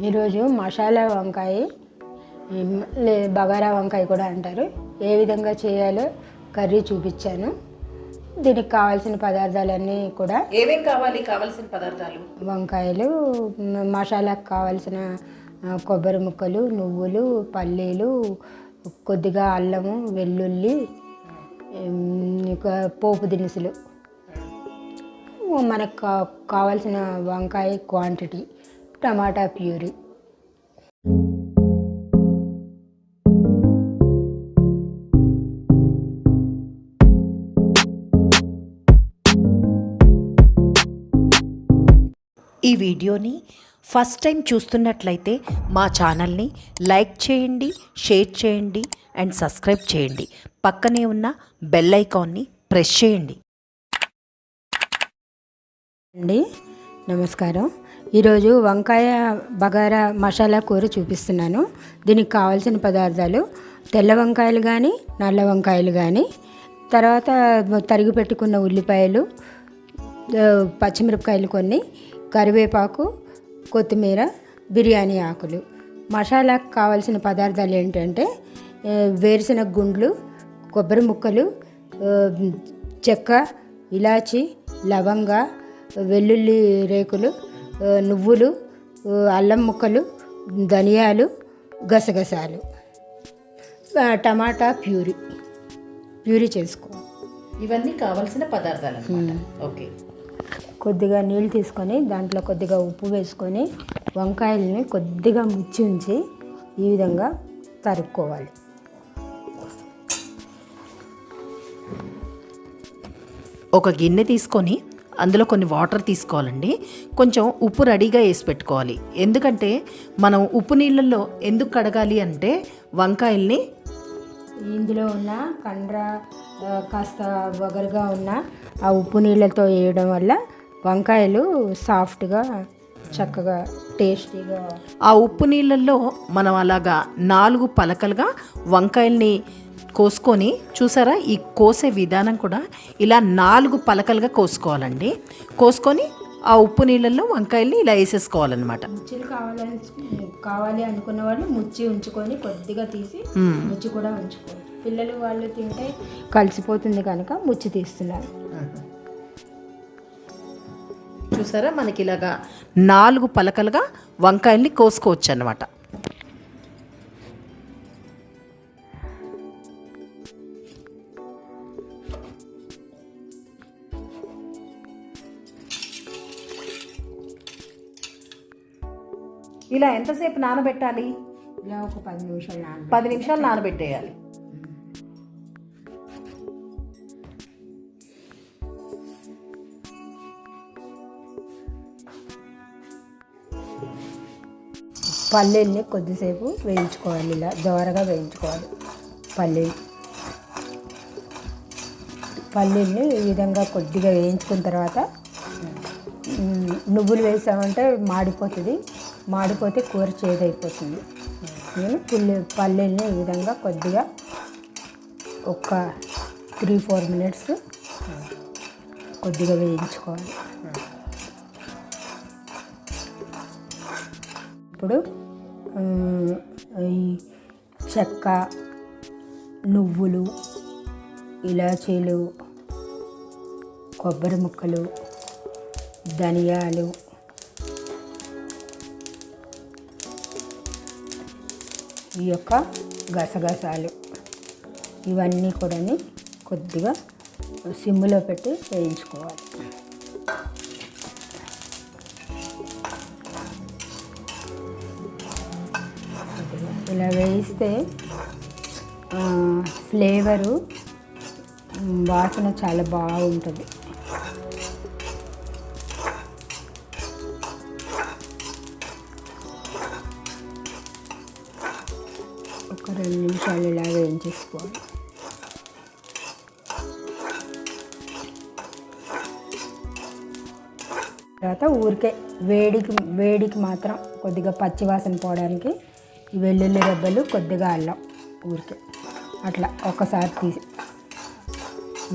ఈరోజు మసాలా వంకాయ లే బగారా వంకాయ కూడా అంటారు. ఏ విధంగా చేయాలో కర్రీ చూపించాను. దీనికి కావాల్సిన పదార్థాలన్నీ కూడా ఏమేం కావాలి? కావాల్సిన పదార్థాలు? వంకాయలు మసాలాకు కావాల్సిన కొబ్బరి ముక్కలు నువ్వులు పల్లీలు కొద్దిగా అల్లము వెల్లుల్లి పోపు దినుసులు. మనకు కావాల్సిన వంకాయ క్వాంటిటీ టమాటా ప్యూరీ. ఈ వీడియోని ఫస్ట్ టైం చూస్తున్నట్లయితే మా ఛానల్ని లైక్ చేయండి షేర్ చేయండి అండ్ సబ్స్క్రైబ్ చేయండి. పక్కనే ఉన్న బెల్ ఐకాన్ని ప్రెస్ చేయండి. అండి నమస్కారం. ఈరోజు వంకాయ బగారా మసాలా కూర చూపిస్తున్నాను. దీనికి కావాల్సిన పదార్థాలు తెల్ల వంకాయలు కానీ నల్ల వంకాయలు కానీ తర్వాత తరిగి పెట్టుకున్న ఉల్లిపాయలు పచ్చిమిరపకాయలు కొన్ని కరివేపాకు కొత్తిమీర బిర్యానీ ఆకులు. మసాలాకు కావాల్సిన పదార్థాలు ఏంటంటే వేరుశనగ గుండ్లు కొబ్బరి ముక్కలు చెక్క ఇలాచి లవంగ వెల్లుల్లి రేకులు నువ్వులు అల్లం ముక్కలు ధనియాలు గసగసాలు. టమాటా ప్యూరీ. ప్యూరీ చేసుకో. ఇవన్నీ కావాల్సిన పదార్థాలు అన్నమాట ఓకే. కొద్దిగా నీళ్ళు తీసుకొని దాంట్లో కొద్దిగా ఉప్పు వేసుకొని వంకాయలని కొద్దిగా ముచ్చి ఉంచి ఈ విధంగా తరుక్కోవాలి. ఒక గిన్నె తీసుకొని అందులో కొన్ని వాటర్ తీసుకోవాలండి. కొంచెం ఉప్పు రెడీగా వేసి పెట్టుకోవాలి. ఎందుకంటే మనం ఉప్పు నీళ్ళల్లో ఎందుకు కడగాలి అంటే వంకాయల్ని ఇందులో ఉన్న కండ్ర కాస్త వగరుగా ఉన్న ఆ ఉప్పు నీళ్ళతో వేయడం వల్ల వంకాయలు సాఫ్ట్గా చక్కగా టేస్టీగా ఆ ఉప్పు నీళ్ళల్లో మనం అలాగా నాలుగు పలకలుగా వంకాయల్ని కోసుకొని చూసారా? ఈ కోసే విధానం కూడా ఇలా నాలుగు పలకలుగా కోసుకోవాలండి. కోసుకొని ఆ ఉప్పు నీళ్ళల్లో వంకాయల్ని ఇలా వేసేసుకోవాలన్నమాట. ముచ్చులు కావాలని కావాలి అనుకున్న వాళ్ళు ముచ్చి ఉంచుకొని కొద్దిగా తీసి ముచ్చి కూడా ఉంచుకోవాలి. పిల్లలు వాళ్ళు తింటే కలిసిపోతుంది కనుక ముచ్చి తీస్తున్నారు. చూసారా? మనకి ఇలాగా నాలుగు పలకలుగా వంకాయల్ని కోసుకోవచ్చు అన్నమాట ఇలా ఎంతసేపు నానబెట్టాలి? ఇలా ఒక పది నిమిషాలు నాన పది నిమిషాలు నానబెట్టేయాలి. పల్లీల్ని కొద్దిసేపు వేయించుకోవాలి ఇలా దోరగా వేయించుకోవాలి పల్లీలు. పల్లీల్ని ఈ విధంగా కొద్దిగా వేయించుకున్న తర్వాత నువ్వులు వేసామంటే మాడిపోతుంది. మాడిపోతే కూర చేదైపోతుంది. నేను పుల్లి పల్లీలని ఈ విధంగా కొద్దిగా ఒక త్రీ ఫోర్ మినిట్స్ కొద్దిగా వేయించుకోవాలి. ఇప్పుడు ఈ చెక్క నువ్వులు ఇలాచీలు కొబ్బరి ముక్కలు ధనియాలు ఈ యొక్క గసగసాలు. ఇవన్నీ కూడా కొద్దిగా సిమ్లో పెట్టి వేయించుకోవాలి. ఇలా వేయిస్తే ఫ్లేవరు వాసన చాలా బాగుంటుంది. నిమిషాలు ఇలా వేయించేసుకోవాలి తర్వాత ఊరికే వేడికి వేడికి మాత్రం కొద్దిగా పచ్చివాసన పోవడానికి ఈ వెల్లుల్లి రెబ్బలు కొద్దిగా అల్లం ఊరికే. అట్లా ఒకసారి తీసి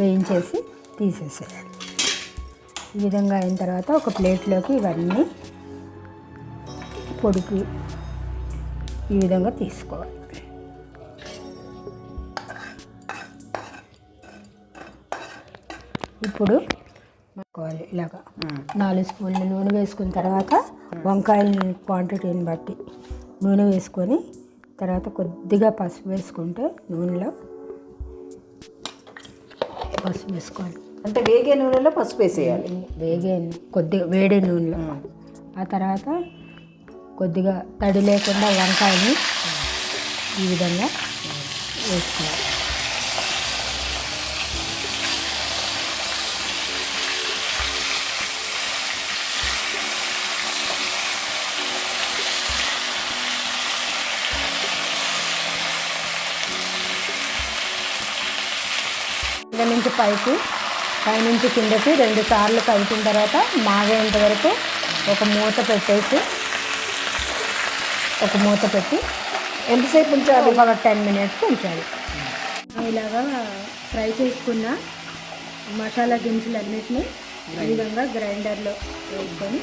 వేయించేసి తీసేసేయాలి. ఈ విధంగా అయిన తర్వాత ఒక ప్లేట్లోకి ఇవన్నీ పొడికి ఈ విధంగా తీసుకోవాలి. ఇప్పుడు వేసుకోవాలి ఇలాగా నాలుగు స్పూన్ల నూనె వేసుకున్న తర్వాత వంకాయల క్వాంటిటీని బట్టి నూనె వేసుకొని తర్వాత కొద్దిగా పసుపు వేసుకుంటే నూనెలో పసుపు వేసుకోవాలి. అంటే వేగే నూనెలో పసుపు వేసేయాలి. వేగే కొద్దిగా వేడి నూనెలో. ఆ తర్వాత కొద్దిగా తడి లేకుండా వంకాయని ఈ విధంగా వేసుకోవాలి. కింద నుంచి పైకి పైనుంచి కిందకి రెండు సార్లు కలిపిన తర్వాత మాగేంత వరకు ఒక మూత పెట్టేసి ఒక మూత పెట్టి ఎంతసేపు ఉంచాలి? ఒక టెన్ మినిట్స్ ఉంచాలి. ఇలాగా ఫ్రై చేసుకున్న మసాలా దినుసులు అన్నిటిని ఈ విధంగా గ్రైండర్లో వేసుకొని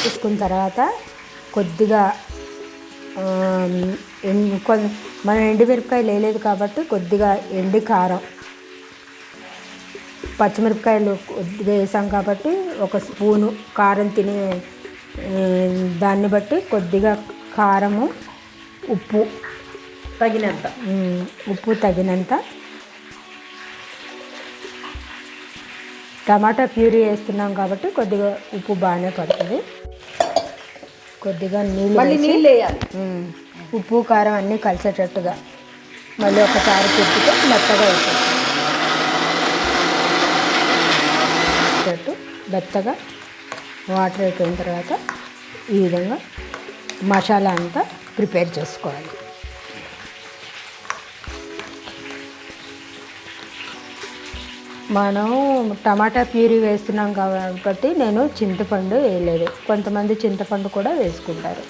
తీసుకున్న తర్వాత కొద్దిగా మనం ఎండుమిరపకాయలు వేయలేదు కాబట్టి కొద్దిగా ఎండి కారం. పచ్చిమిరపకాయలు కొద్దిగా వేసాం కాబట్టి ఒక స్పూను కారం తినే దాన్ని బట్టి కొద్దిగా కారము ఉప్పు. తగినంత. ఉప్పు తగినంత. టమాటా ప్యూరీ వేస్తున్నాం కాబట్టి కొద్దిగా ఉప్పు బాగానే పడుతుంది. కొద్దిగా నీళ్ళు మళ్ళీ నీళ్ళు వేయాలి ఉప్పు కారం అన్నీ కలిసేటట్టుగా మళ్ళీ ఒకసారి తిప్పితే మెత్తగా చెట్టు మెత్తగా వాటర్ అయిపోయిన తర్వాత ఈ విధంగా మసాలా అంతా ప్రిపేర్ చేసుకోవాలి. మనం టమాటా ప్యూరీ వేస్తున్నాం కాబట్టి నేను చింతపండు వేయలేదు. కొంతమంది చింతపండు కూడా వేసుకుంటారు.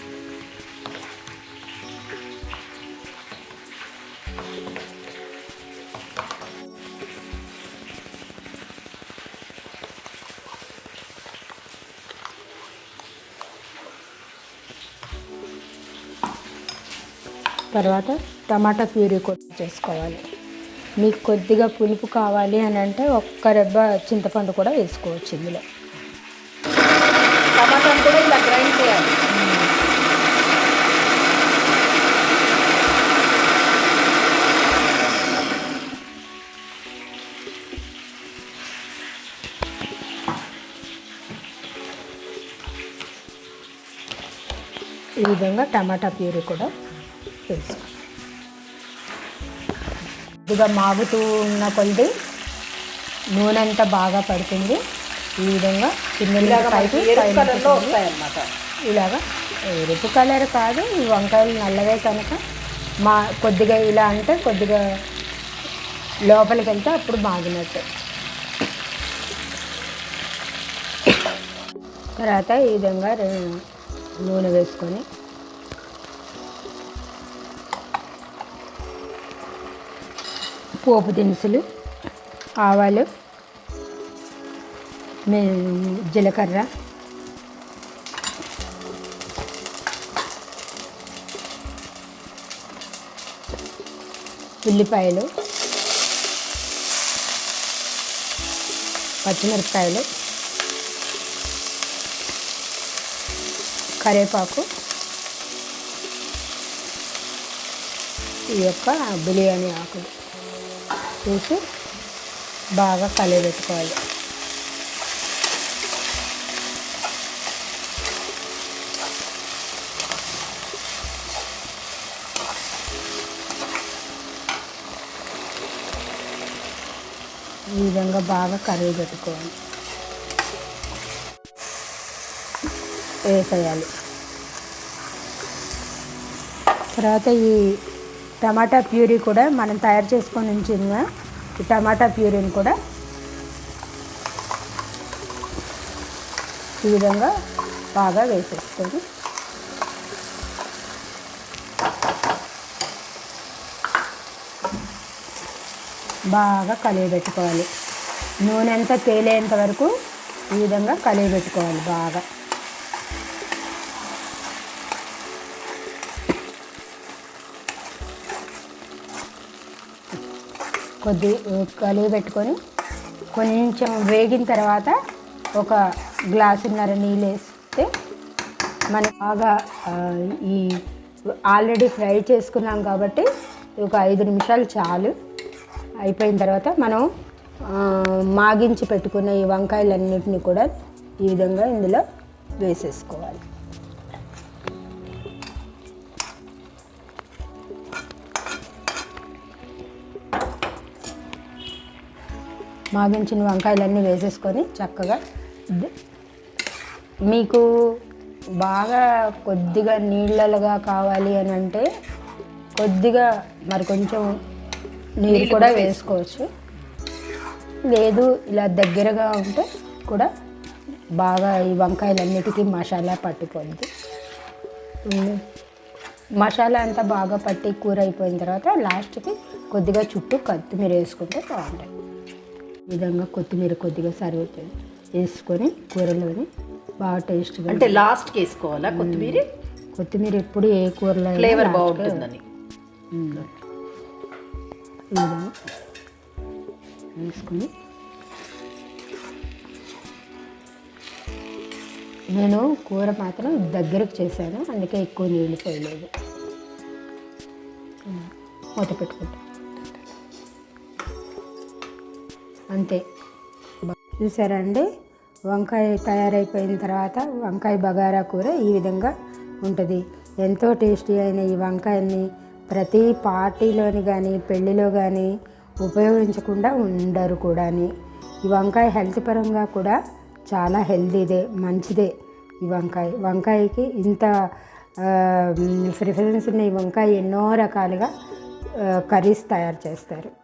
తర్వాత టమాటా ప్యూరీ కూడా చేసుకోవాలి. మీకు కొద్దిగా పులుపు కావాలి అని అంటే ఒక్క రెబ్బ చింతపండు కూడా వేసుకోవచ్చు ఇందులో. టమాటాను కూడా ఇలా గ్రైండ్ చేయాలి. ఈ విధంగా టమాటా ప్యూరీ కూడా వేసుకో కొద్దిగా మాగుతూ ఉన్న కొద్ది నూనె అంతా బాగా పడుతుంది. ఈ విధంగా నుంచి ఇలాగ ఎరుపు కలర్ కాదు ఈ వంకాయలు నల్లవే కనుక మా కొద్దిగా ఇలా అంటే కొద్దిగా లోపలికి వెళ్తే అప్పుడు మాగినట్టు. తర్వాత ఈ విధంగా నూనె వేసుకొని పోపు దినుసులు ఆవాలు మే జీలకర్ర ఉల్లిపాయలు పచ్చిమిరపకాయలు కరివేపాకు. ఈ యొక్క బిర్యానీ ఆకులు. వేసి బాగా కలియబెట్టుకోవాలి. ఈ విధంగా బాగా కరిగి పెట్టుకోవాలి వేసేయాలి. తర్వాత ఈ టమాటా ప్యూరీ కూడా మనం తయారు చేసుకొని ఉంచిన ఈ టమాటా ప్యూరీని కూడా ఈ విధంగా బాగా వేసేసుకొని బాగా కలియబెట్టుకోవాలి. నూనె అంతా తేలేంత వరకు ఈ విధంగా కలిగిపెట్టుకోవాలి బాగా. కొద్ది కలిగి పెట్టుకొని కొంచెం వేగిన తర్వాత ఒక గ్లాసున్నర నీళ్ళు వేస్తే మనం బాగా ఈ ఆల్రెడీ ఫ్రై చేసుకున్నాం కాబట్టి ఒక ఐదు నిమిషాలు చాలు. అయిపోయిన తర్వాత మనం మాగించి పెట్టుకున్న ఈ వంకాయలన్నింటినీ కూడా ఈ విధంగా ఇందులో వేసేసుకోవాలి. మాగించిన వంకాయలన్నీ వేసేసుకొని చక్కగా మీకు బాగా కొద్దిగా నీళ్ళలుగా కావాలి అని అంటే కొద్దిగా మరి కొంచెం నీళ్ళు కూడా వేసుకోవచ్చు. లేదు ఇలా దగ్గరగా ఉంటే కూడా బాగా ఈ వంకాయలన్నిటికీ మసాలా పట్టిపోద్ది ఉమ్, మసాలా అంతా బాగా పట్టి కూర అయిపోయిన తర్వాత లాస్ట్కి కొద్దిగా చుట్టూ కొత్తిమీర వేసుకుంటే బాగుంటాయి ఈ విధంగా కొత్తిమీర కొద్దిగా సర్వ్ వేసుకొని కూరలోని బాగా టేస్ట్గా అంటే లాస్ట్కి వేసుకోవాలా కొత్తిమీర? కొత్తిమీర ఎప్పుడు ఏ కూరలో ఫ్లేవర్ బాగుంటుందని. వేసుకొని నేను కూర మాత్రం దగ్గరకు చేశాను అందుకే ఎక్కువ నీళ్ళు పోయలేదు. మూత పెట్టుకుంటా. అంతే. చూసారండి? చూసారా అండి వంకాయ తయారైపోయిన తర్వాత వంకాయ బగారా కూర ఈ విధంగా ఉంటుంది. ఎంతో టేస్టీ అయిన ఈ వంకాయని ప్రతి పార్టీలోని కానీ పెళ్ళిలో కానీ ఉపయోగించకుండా ఉండరు కూడాని. ఈ వంకాయ హెల్త్ పరంగా కూడా చాలా హెల్తీదే మంచిదే ఈ వంకాయ. వంకాయకి ఇంత ప్రిఫరెన్స్ ఉన్న ఈ వంకాయ ఎన్నో రకాలుగా కర్రీస్ తయారు చేస్తారు.